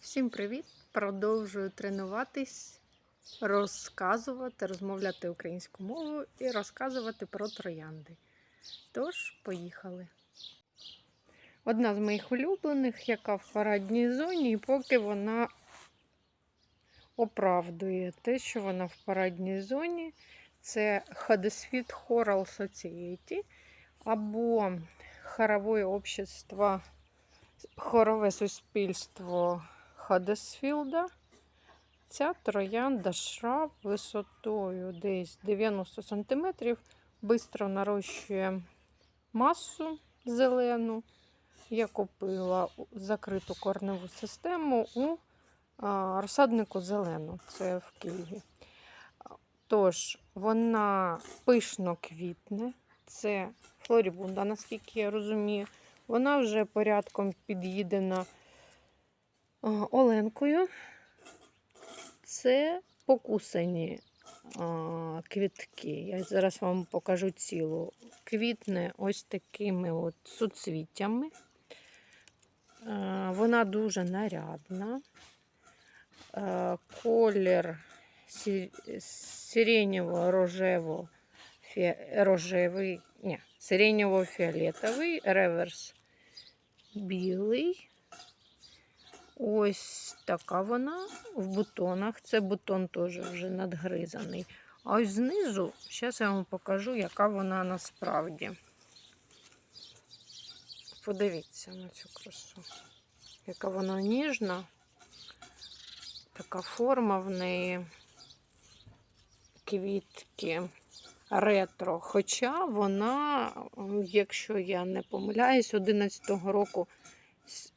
Всім привіт! Продовжую тренуватись, розказувати, розмовляти українською мовою і розказувати про троянди. Тож, поїхали. Одна з моїх улюблених, яка в парадній зоні, і поки вона оправдує те, що вона в парадній зоні, це Huddersfield Choral Society або хорове общество, хорове суспільство Хаддесфілда. Ця троянда шраб висотою десь 90 см, швидко нарощує масу зелену. Я купила закриту корневу систему у розсаднику зелену, це в Києві. Тож, вона пишно квітне, це флорібунда, наскільки я розумію. Вона вже порядком під'їдена Оленкою. Це покусані квітки. Я зараз вам покажу цілу. Квітне ось такими от суцвіттями. Вона дуже нарядна. Колір сиренево-рожево рожевий, ні, сиренево-фіолетовий, реверс білий. Ось така вона в бутонах. Це бутон теж вже надгризаний. А ось знизу, зараз я вам покажу, яка вона насправді. Подивіться на цю красу. Яка вона ніжна, така форма в неї квітки ретро. Хоча вона, якщо я не помиляюсь, 11-го року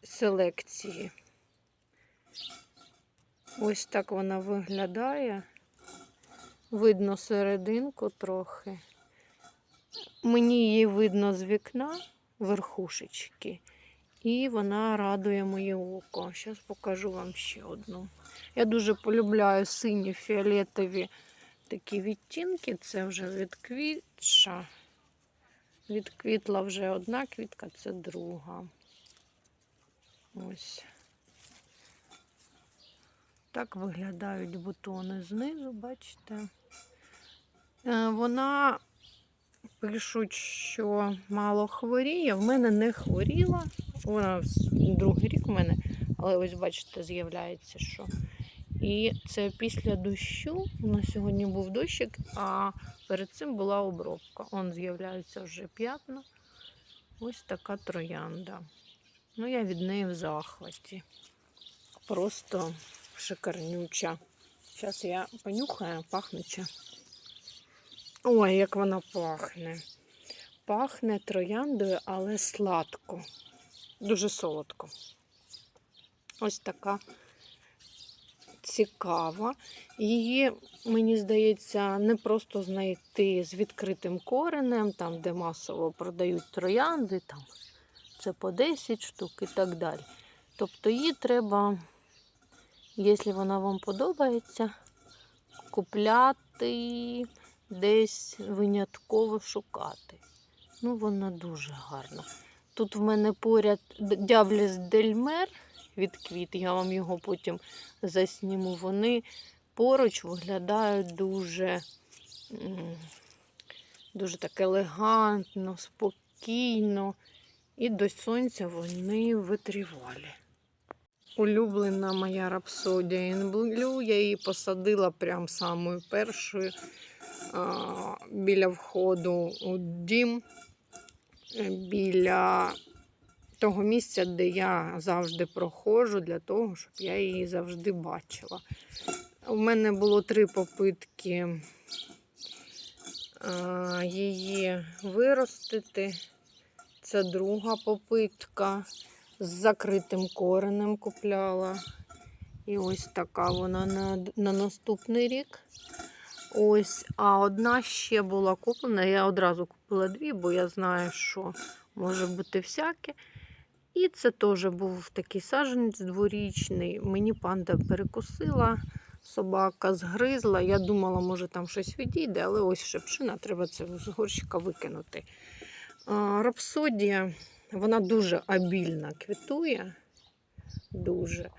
селекції. Ось так вона виглядає. Видно серединку трохи. Мені її видно з вікна верхушечки. І вона радує моє око. Зараз покажу вам ще одну. Я дуже полюбляю сині фіолетові такі відтінки. Це вже відквітша. Відквітла вже одна квітка, це друга. Ось. Так виглядають бутони знизу, бачите? Е, Вона пишуть, що мало хворіє. В мене не хворіла. Вона другий рік в мене, але ось, бачите, з'являється, що. І це після дощу. У нас сьогодні був дощик, а перед цим була обробка. Он з'являються вже п'ятна. Ось така троянда. Ну, я від неї в захваті. Просто шикарнюча. Зараз я понюхаю, пахнуча. Ой, як вона пахне. Пахне трояндою, але сладко. Дуже солодко. Ось така цікава. Її, мені здається, не просто знайти з відкритим коренем, там, де масово продають троянди, там це по 10 штук і так далі. Тобто її треба, якщо вона вам подобається, купляти, десь винятково шукати. Ну, вона дуже гарна. Тут в мене поряд Дябліс Дельмер від квіт, я вам його потім засніму. Вони поруч виглядають дуже, дуже так елегантно, спокійно. І до сонця вони витривалі. Улюблена моя рапсодія in Blue. Я її посадила прям самою першою біля входу у дім, біля того місця, де я завжди проходжу, для того, щоб я її завжди бачила. У мене було три попитки її виростити. Це друга попитка. З закритим коренем купляла. І ось така вона на на наступний рік. Ось, а одна ще була куплена. Я одразу купила дві, бо я знаю, що може бути всяке. І це теж був такий саджанець дворічний. Мені панда перекусила, собака згризла. Я думала, може там щось відійде, але ось шепшина, треба це з горщика викинути. Рапсодія, вона дуже обільно квітує. Дуже.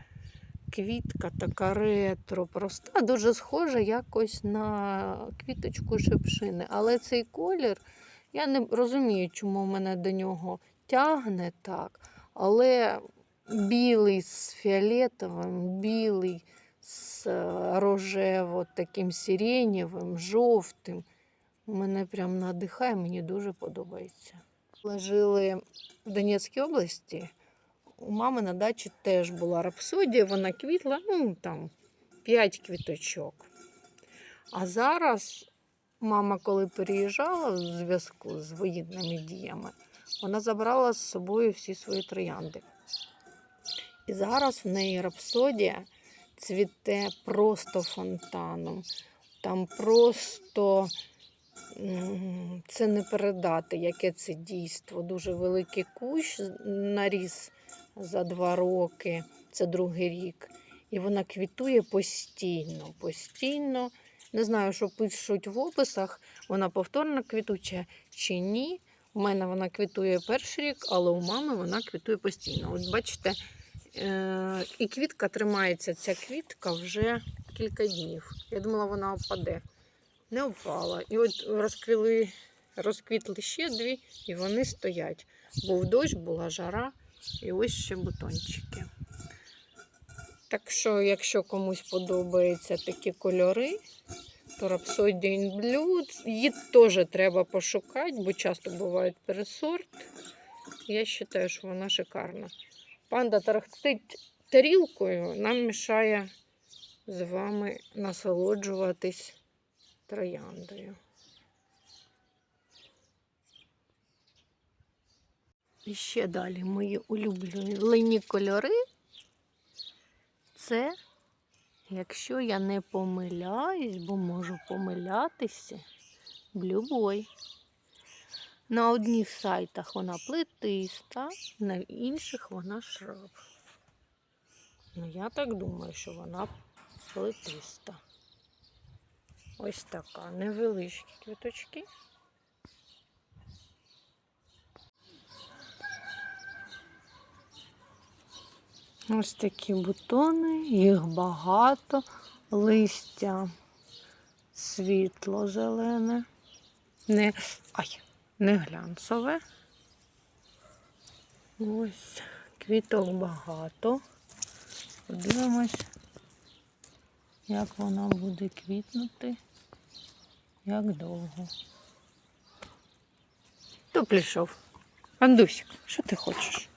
квітка така ретро, проста, дуже схожа якось на квіточку шипшини. Але цей колір, я не розумію, чому мене до нього тягне так. Але білий з фіолетовим, білий з е, рожево таким сиренєвим, жовтим. Мене прям надихає, мені дуже подобається. Ми жили в Донецькій області. У мами на дачі теж була рапсодія, вона квітла, ну там 5 квіточок. А зараз мама, коли переїжджала в зв'язку з воєнними діями, вона забрала з собою всі свої троянди. І зараз в неї рапсодія цвіте просто фонтаном. Там просто це не передати, яке це дійство. Дуже великий кущ наріс за два роки, це другий рік. І вона квітує постійно, постійно. Не знаю, що пишуть в описах, вона повторно квітуча чи ні. У мене вона квітує перший рік, але у мами вона квітує постійно. От бачите, е- і квітка тримається, ця квітка вже кілька днів. Я думала, вона впаде. Не впала. І от розквіли, розквітли ще дві, і вони стоять. Був дощ, була жара, і ось ще бутончики. Так що, якщо комусь подобаються такі кольори, то Rhapsody Blue, її теж треба пошукати, бо часто буває пересорт. Я вважаю, що вона шикарна. Панда тарахтить тарілкою, нам мішає з вами насолоджуватись трояндою. І ще далі мої улюблені кольори. Це, якщо я не помиляюсь, бо можу помилятися, блюбой. На одних сайтах вона плетиста, на інших вона шраб. Ну, я так думаю, що вона плетиста. Ось така невеличкі квіточки. Ось такі бутони, їх багато, листя світло-зелене, не, ай, не глянцеве. Ось квіток багато. Подивимось, як вона буде квітнути, як довго. Хто прийшов? Андусик, що ти хочеш?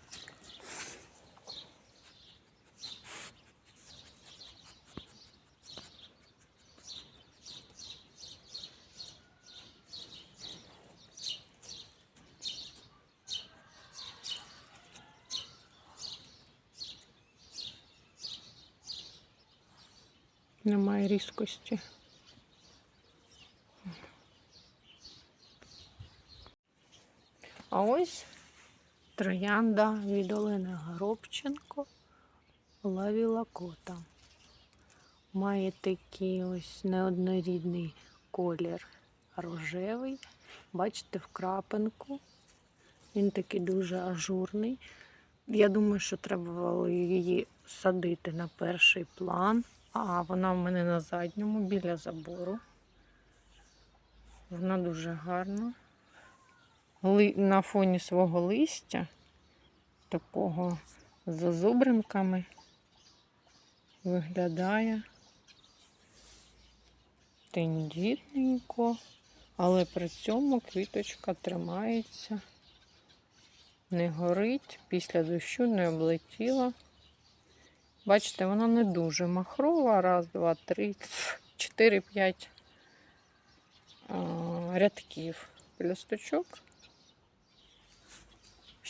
Немає різкості. А ось троянда від Олени Горобченко Лаві Лакота. Має такий ось неоднорідний колір рожевий. Бачите, в крапинку. Він такий дуже ажурний. Я думаю, що треба було її садити на перший план. А вона в мене на задньому, біля забору. Вона дуже гарна. На фоні свого листя, такого з зазубринками, виглядає тендітненько, але при цьому квіточка тримається, не горить, після дощу не облетіла. Бачите, вона не дуже махрова. Раз, два, три, чотири, п'ять рядків пелюсточок.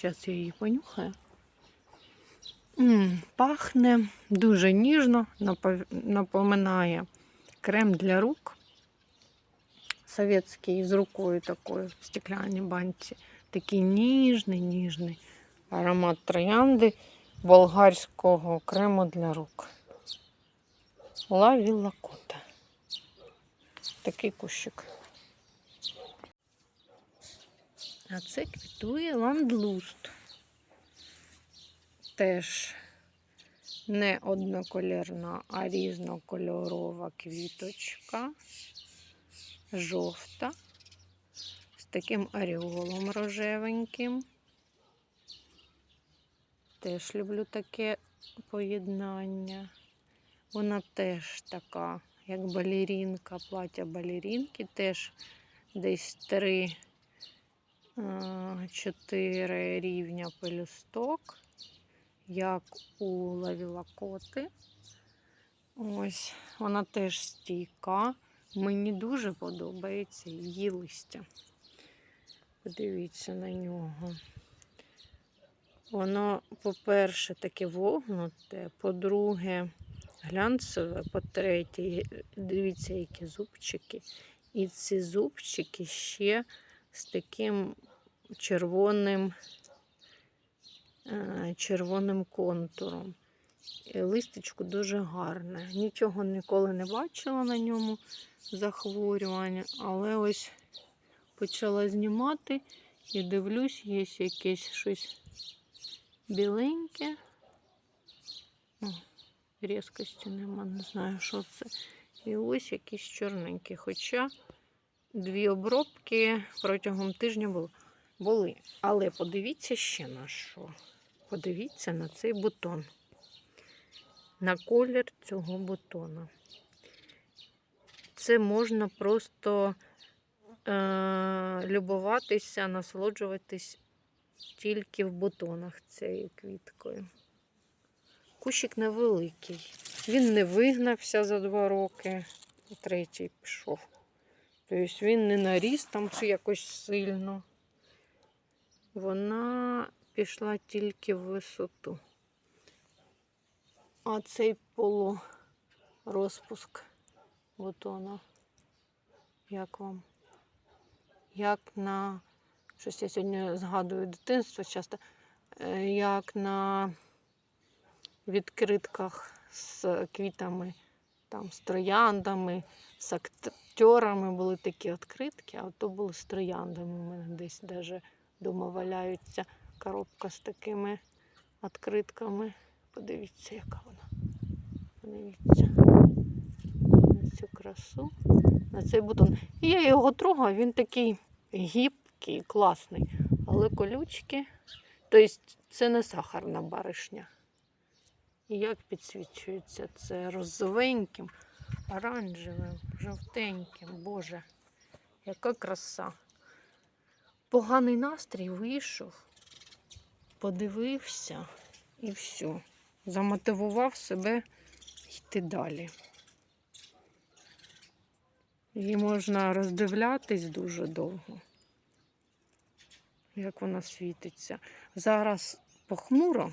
Зараз я її понюхаю. М, Пахне дуже ніжно, напоминає крем для рук. Советський з рукою такою в стеклянній банці. Такий ніжний, ніжний аромат троянди болгарського крему для рук. Лаві лакота. Такий кущик. А це квітує ландлуст. Теж Не однокольорна, а різнокольорова квіточка. Жовта. З таким ореолом рожевеньким. Теж люблю таке поєднання. Вона теж така, як балерінка, плаття балерінки, теж десь три, е, чотири рівня пелюсток, як у лавілакоти. Ось, вона теж стійка. Мені дуже подобається її листя. Подивіться на нього. Воно, по-перше, таке вогнуте, по-друге, глянцеве, по-третє, дивіться, які зубчики. І ці зубчики ще з таким червоним, е, червоним контуром. І листечко дуже гарне. Нічого ніколи не бачила на ньому захворювання, але ось почала знімати і дивлюсь, є якесь щось біленьке. О, різкості нема, не знаю, що це. І ось якісь чорненькі. Хоча дві обробки протягом тижня були. Були. Але подивіться ще на що. Подивіться на цей бутон. На колір цього бутона. Це можна просто е- любуватися, насолоджуватись тільки в бутонах цією квіткою. Кущик невеликий. Він не вигнався за два роки, третій пішов. Тобто він не наріс там чи якось сильно. Вона пішла тільки в висоту. А цей полурозпуск бутона. Як вам? Як на щось я сьогодні згадую дитинство часто, е, як на відкритках з квітами, там, з трояндами, з актерами були такі відкритки, а то були з трояндами. У мене десь навіть вдома валяються коробка з такими відкритками. Подивіться, яка вона. Подивіться на цю красу, на цей бутон. І я його трогаю, він такий гібкий, класний, але колючки. Тобто це не сахарна баришня. І як підсвічується це розовеньким, оранжевим, жовтеньким. Боже, яка краса. Поганий настрій вийшов, подивився і все. Замотивував себе йти далі. Її можна роздивлятись дуже довго, як вона світиться. Зараз похмуро,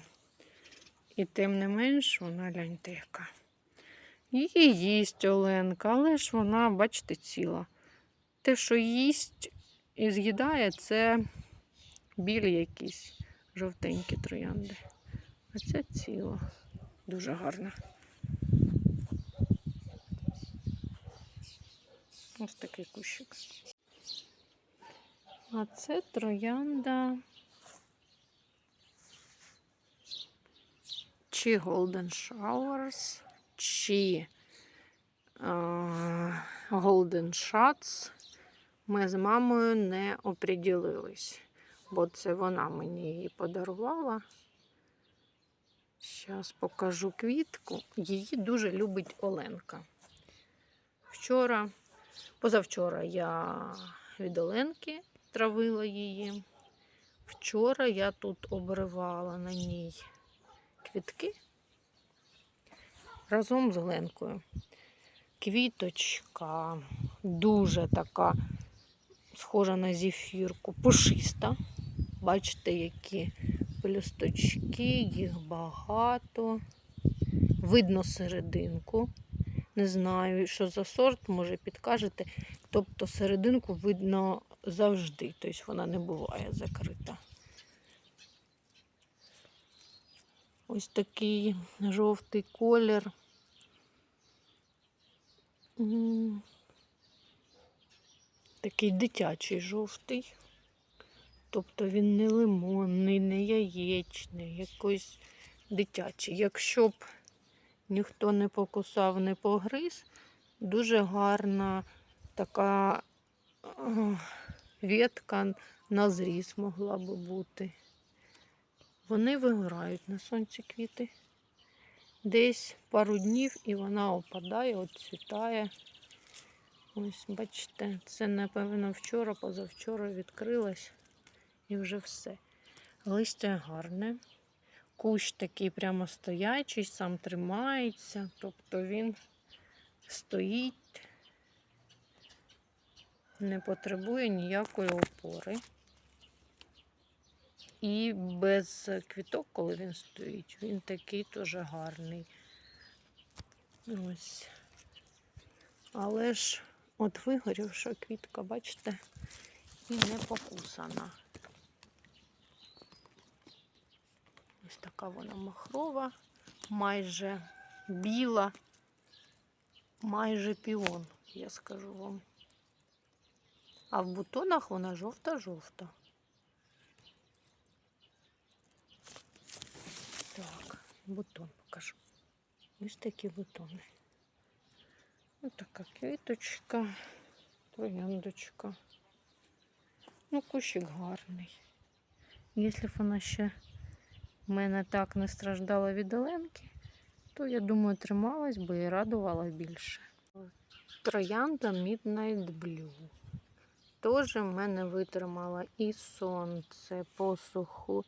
і тим не менш вона гляньте яка. Її їсть Оленка, але ж вона, бачите, ціла. Те, що їсть і з'їдає, це білі якісь жовтенькі троянди. А ця ціла. Дуже гарна. Ось такий кущик. А це троянда. Чи Golden Showers, чи е, Golden Shots. Ми з мамою не оприділились, бо це вона мені її подарувала. Зараз покажу квітку. Її дуже любить Оленка. Вчора, позавчора я від Оленки травила її. Вчора я тут обривала на ній квітки разом з Оленкою. Квіточка дуже така схожа на зефірку, пушиста. Бачите, які пелюсточки, їх багато. Видно серединку. Не знаю, що за сорт, може підкажете. Тобто серединку видно завжди, тобто вона не буває закрита. Ось такий жовтий колір. Такий дитячий жовтий. Тобто він не лимонний, не яєчний, якийсь дитячий. Якщо б ніхто не покусав, не погриз. Дуже гарна така ветка на зріз могла би бути. Вони вигорають на сонці квіти. Десь пару днів і вона опадає, отцвітає. Ось, бачите, це, напевно, вчора, позавчора відкрилась і вже все. Листя гарне. Кущ такий прямо стоячий, сам тримається, тобто він стоїть, не потребує ніякої опори. І без квіток, коли він стоїть, він такий теж гарний. Ось. Але ж от вигорівша квітка, бачите, і не покусана. Ось така вона махрова, майже біла, майже піон, я скажу вам. А в бутонах вона жовта-жовта. Так, бутон покажу. Ось такі бутони. Ось така квіточка, трояндочка. Ну, кущик гарний. Якщо б вона ще в мене так не страждала від оленки, то я думаю, трималась би і радувала більше. Троянда Midnight Blue. Теж в мене витримала і сонце, посуху,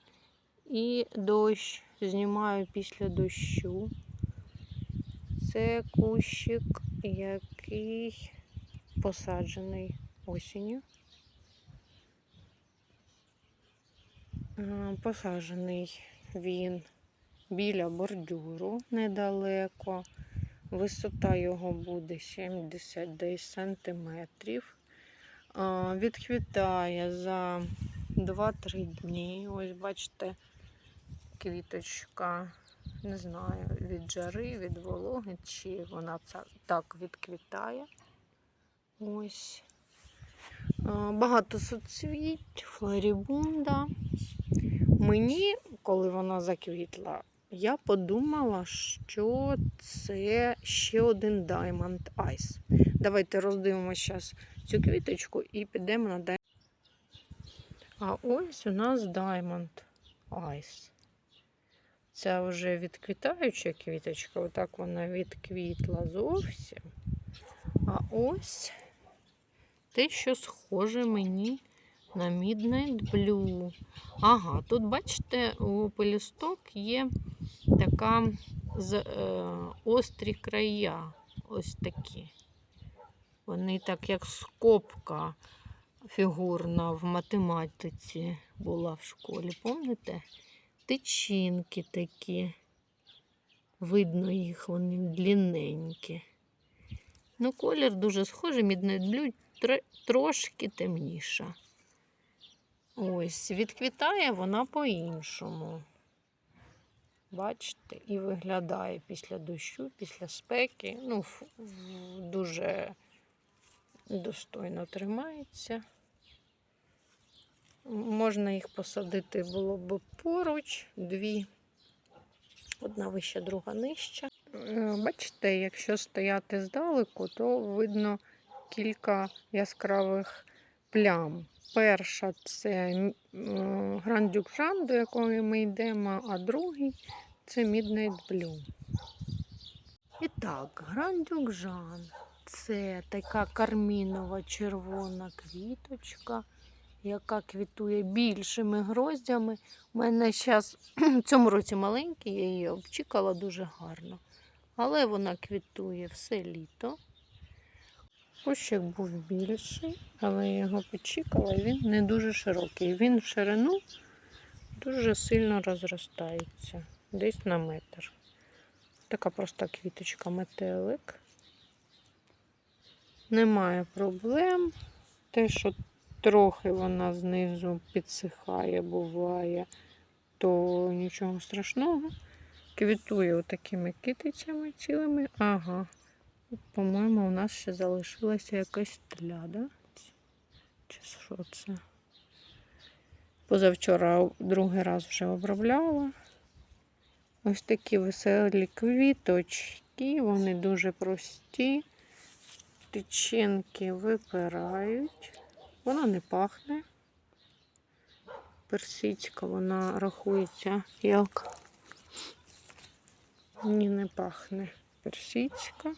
і дощ. Знімаю після дощу. Це кущик, який посаджений осінню. Посаджений він біля бордюру недалеко. Висота його буде 70 десь сантиметрів. Відквітає за 2-3 дні. Ось бачите, квіточка, не знаю, від жари, від вологи, чи вона так відквітає. Ось. Багато соцвіть, флорібунда. Мені, коли вона заквітла, я подумала, що це ще один Diamond Ice. Давайте роздивимося зараз цю квіточку і підемо на Diamond. А ось у нас Diamond Ice. Це вже відквітаюча квіточка, отак вона відквітла зовсім. А ось те, що схоже мені на Midnight Blue. Ага, тут, бачите, у пелюсток є така з, е, острі края. Ось такі. Вони так, як скобка фігурна в математиці була в школі, пам'ятаєте? Тичинки такі. Видно їх, вони длинненькі. Ну, колір дуже схожий, Blue трошки темніша. Ось, відквітає вона по-іншому. Бачите, і виглядає після дощу, після спеки. Ну, дуже достойно тримається. Можна їх посадити було б поруч, дві. Одна вища, друга нижча. Е, Бачите, якщо стояти здалеку, то видно кілька яскравих плям. Перша це Гранд Дюкжан, до якої ми йдемо, а другий це Midnight Blue. І так, Гранд Дюкжан це така кармінова червона квіточка, яка квітує більшими гроздями. У мене зараз в цьому році маленький, я її обчікала дуже гарно. Але вона квітує все літо. Кущик був більший, але я його почікала, і він не дуже широкий. Він в ширину дуже сильно розростається, десь на метр. Така проста квіточка метелик. Немає проблем. Те, що трохи вона знизу підсихає, буває, то нічого страшного. Квітує отакими китицями цілими. Ага. По-моєму, у нас ще залишилася якась тля, да? Чи що це? Позавчора другий раз вже обробляла. Ось такі веселі квіточки, вони дуже прості. Тичинки випирають. Вона не пахне. Персичка, вона рахується як. Ні, не пахне персичка.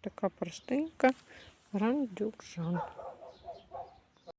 Така простенька. Грандюкжан.